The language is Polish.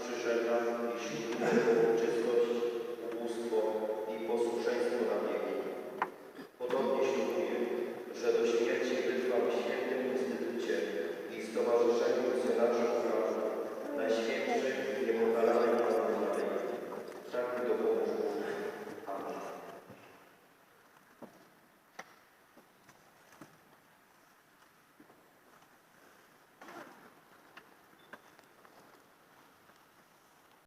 Krzyżenia i Świętego